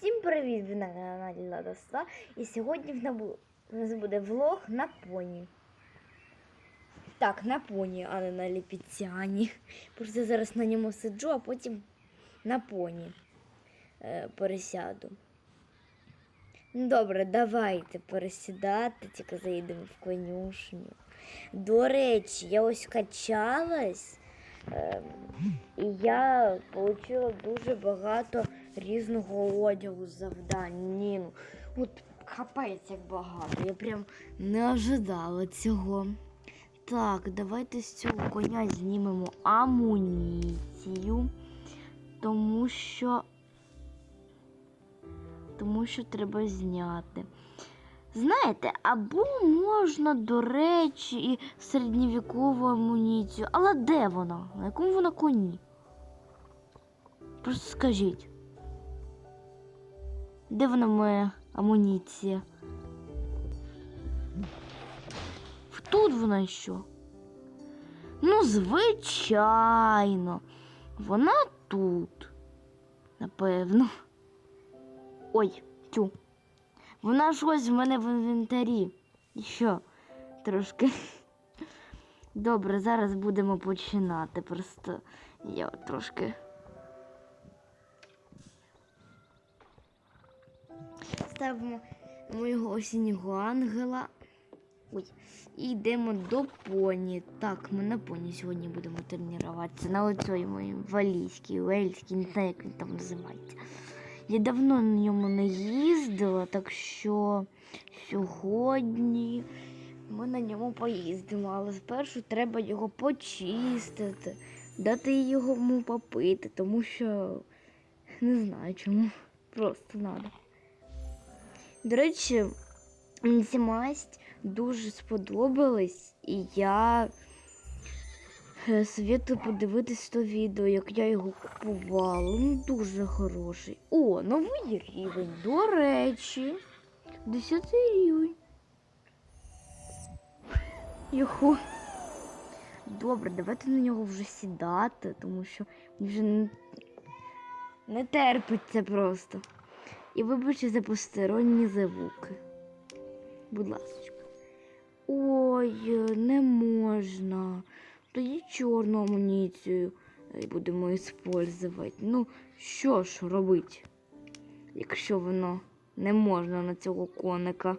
Всім привіт! Ви на каналі 100 І сьогодні в нас буде влог на поні. Так, на поні, а не на ліпіціані. Просто зараз на ньому сиджу, а потім на поні е, пересяду. Ну, Добре, давайте пересідати, тільки заїдемо в конюшню. До речі, я ось качалась. Ем, і я отримала дуже багато різного одягу завдань. Ні, ну, от капець як багато. Я прям не ожидала цього. Так, давайте з цього коня знімемо амуніцію, тому що. Тому що треба зняти. Знаєте, або можна, до речі, і середньовікову амуніцію. Але де вона? На якому вона коні? Просто скажіть. Де вона моя амуніція? Тут вона що? Ну, звичайно. Вона тут. Напевно. Ой, тю. Вона ж ось в мене в інвентарі. І що? Трошки. Добре, зараз будемо починати. Просто я трошки. Ставимо моєго осіннього ангела. Ой, і йдемо до поні. Так, ми на поні сьогодні будемо тренуватися. На оцій моїй валійській, уельській, не знаю, як він там називається. Я давно на ньому не їздила, так що сьогодні ми на ньому поїздимо, але спершу треба його почистити, дати йому попити, тому що не знаю чому. Просто треба. До речі, мені ця масть дуже сподобалась, і я е, советую подивитись то відео, як я його купувала. Ну, дуже хороший. О, новий рівень. До речі, 10 рівень. Його. Добре, давайте на нього вже сідати, тому що мені вже не, не терпиться просто. І вибачте за посторонні звуки. Будь ласка. Ой, не можна. Тоді чорну амуніцію е, будемо використовувати. Ну, що ж робити, якщо воно не можна на цього коника.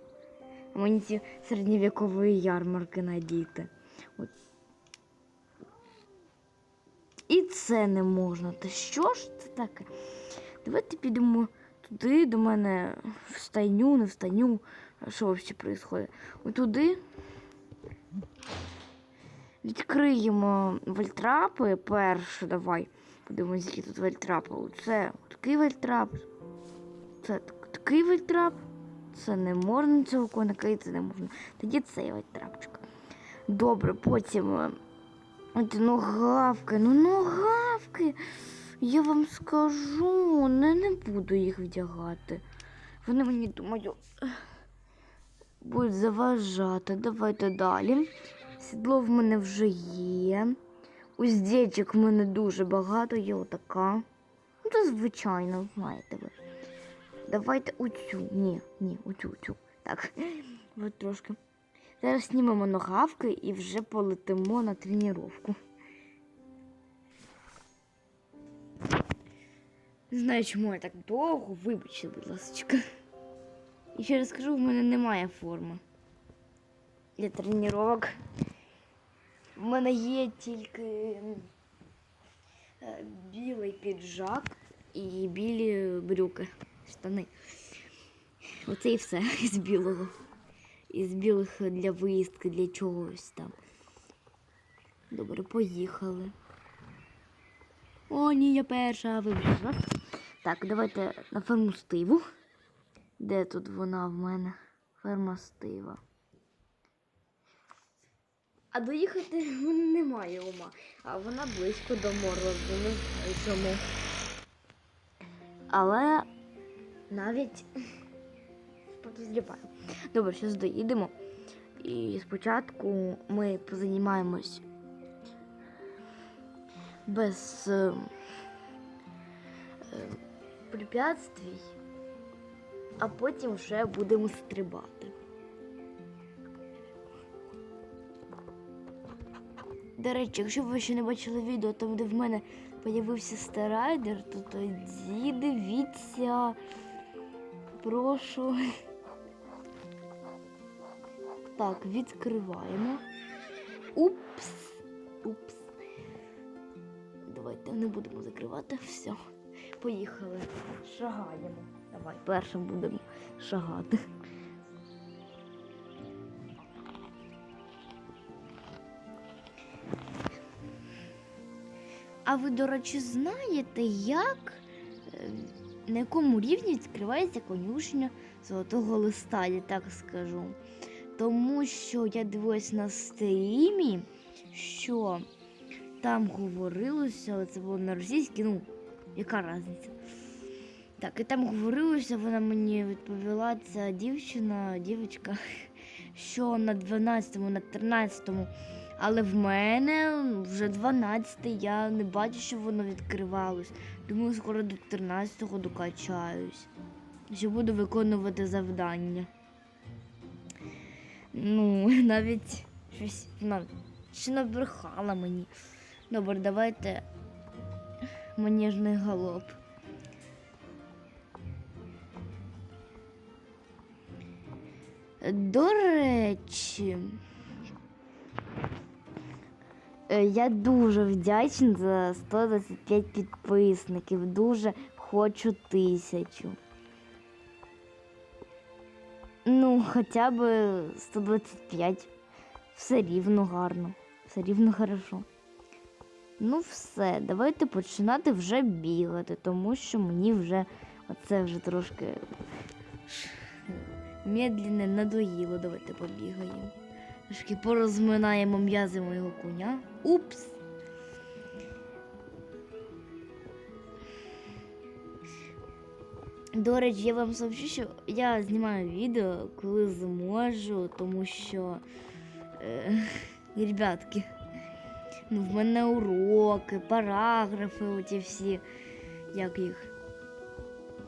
Амуніцію середньовікової ярмарки надіти. От. І це не можна. Та що ж це таке? Давайте підемо туди до мене в не в. Що взагалі відбувається? Отуди. Відкриємо вольтрапи перше, давай. Подивимось, які тут вольтрапи. Оце такий вольтрап. Це такий вольтрап. Це не можна цього коника, і це не можна. Тоді цей вольтрапчик. Добре, потім. е, От ногавки, ну ногавки. Я вам скажу, не, не буду їх вдягати. Вони мені думаю, будуть заважати. Давайте далі. Сідло в мене вже є. Уздечок в мене дуже багато, є отака. Ну, це звичайно, знаєте ви. Давайте оцю. Ні, ні, оцю, оцю. Так, от трошки. Зараз знімемо ногавки і вже полетимо на тренування. Не знаю, чому я так довго, вибачте, будь ласка. І ще раз скажу, в мене немає форми для тренувань. У мене є тільки е, білий піджак і білі брюки, штани. Оце і все з білого. Із білих для виїздки, для чогось там. Добре, поїхали. О, ні, я перша вибігла. Так, давайте на ферму стиву. Де тут вона в мене? Ферма стива. А доїхати немає ума. А вона близько до морозу, не знаю чому. Але навіть подозріваю. Добре, зараз доїдемо. І спочатку ми позанімаємось без препятствий а потім вже будемо стрибати. До речі, якщо ви ще не бачили відео, там де в мене з'явився старайдер, то тоді дивіться. Прошу. Так, відкриваємо. Упс. Упс. Давайте не будемо закривати. Все. Поїхали. Шагаємо. Давай, першим будемо шагати. А ви, до речі, знаєте, як е, на якому рівні відкривається конюшня золотого листа, я так скажу. Тому що я дивилась на стрімі, що там говорилося, це було на російській, ну, яка різниця? Так, і там говорилося, вона мені відповіла, ця дівчина, дівчинка, що на 12-му, на 13-му, але в мене вже 12 я не бачу, що воно відкривалось. Думаю, скоро до 13-го докачаюсь. Що буду виконувати завдання. Ну, навіть щось вона ще набрехала мені. Добре, давайте маніжний галоп. До речі, е, я дуже вдячна за 125 підписників. Дуже хочу тисячу. Ну, хоча б 125. Все рівно гарно. Все рівно хорошо. Ну, все, давайте починати вже бігати, тому що мені вже оце вже трошки медленне надоїло. Давайте побігаємо. Трошки порозминаємо м'язи моєго коня. Упс! До речі, я вам сообщу, що я знімаю відео, коли зможу, тому що, е, ребятки, ну, в мене уроки, параграфи, оті всі, як їх,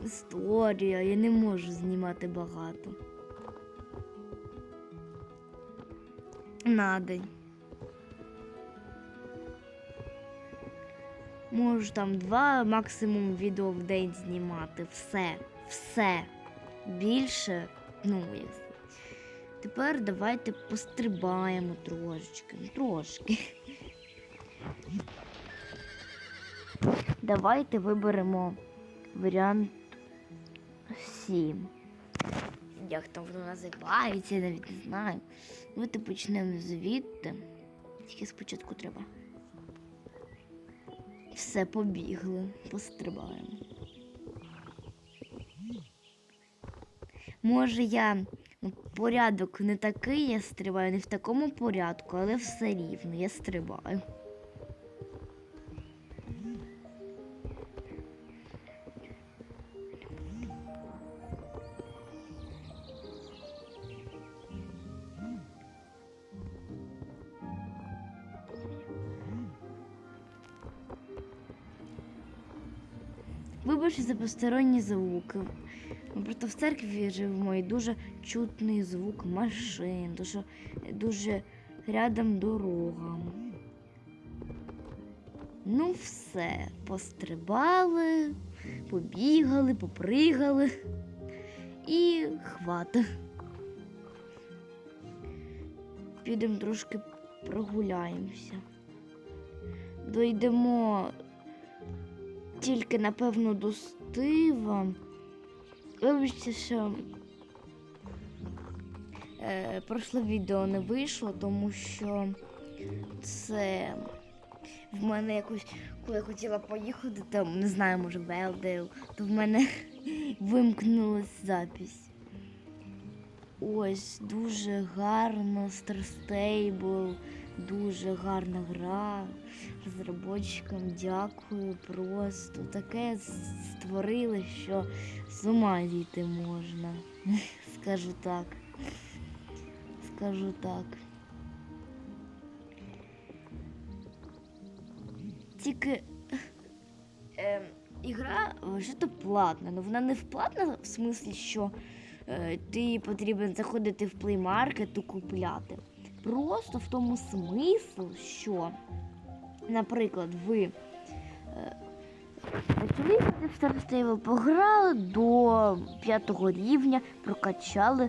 історія, я не можу знімати багато. На день. Можу там два максимум відео в день знімати. Все. Все. Більше. Ну, як. Тепер давайте пострибаємо трошечки. ну, Трошки. Давайте виберемо варіант 7. Як там воно називається, я навіть не знаю. Давайте почнемо звідти. Тільки спочатку треба. Все, побігли, пострибаємо. Може, я ну, порядок не такий, я стрибаю, не в такому порядку, але все рівно, я стрибаю. Вибачте за посторонні звуки. Просто в церкві живемо і дуже чутний звук машин, дуже, дуже рядом дорога. Ну, все, пострибали, побігали, попригали і хвата. Підемо трошки прогуляємося. Дойдемо тільки, напевно, до стива. Вибачте, що е, прошле відео не вийшло, тому що це в мене якось, коли я хотіла поїхати, там, не знаю, може, Белдейл, то в мене вимкнулась запись. Ось дуже гарно, Stable, дуже гарна гра. Розробочикам дякую. Просто таке створили, що з ума дійти можна. Скажу так. Скажу так. Тільки. Е, ігра вже-то платна. Ну вона не платна в смислі, що е, ти потрібен заходити в Market і купляти. Просто в тому смисл, що, наприклад, ви е, почали в Star пограли до п'ятого рівня, прокачали.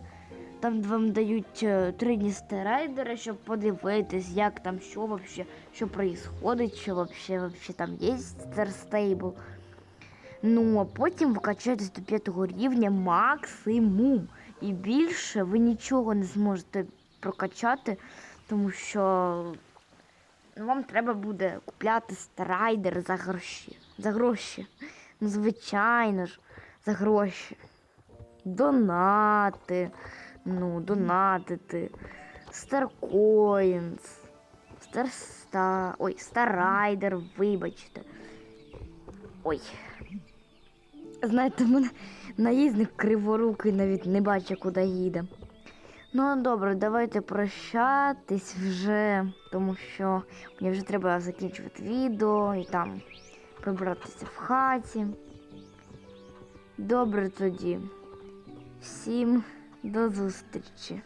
Там вам дають е, три дні стерайдера, щоб подивитись, як там, що вообще, що происходить, що вообще, вообще там є Star Ну, а потім ви качаєтесь до п'ятого рівня максимум. І більше ви нічого не зможете прокачати, тому що ну, вам треба буде купляти старайдер за гроші. За гроші. Ну, звичайно ж, за гроші. Донати. Ну, донатити. Старкоїнс. Старста. Ой, Старайдер, вибачте. Ой. Знаєте, мене наїзник криворукий навіть не бачить, куди їде. Ну, добре, давайте прощатись вже, тому що мені вже треба закінчувати відео і там прибратися в хаті. Добре тоді. Всім до зустрічі.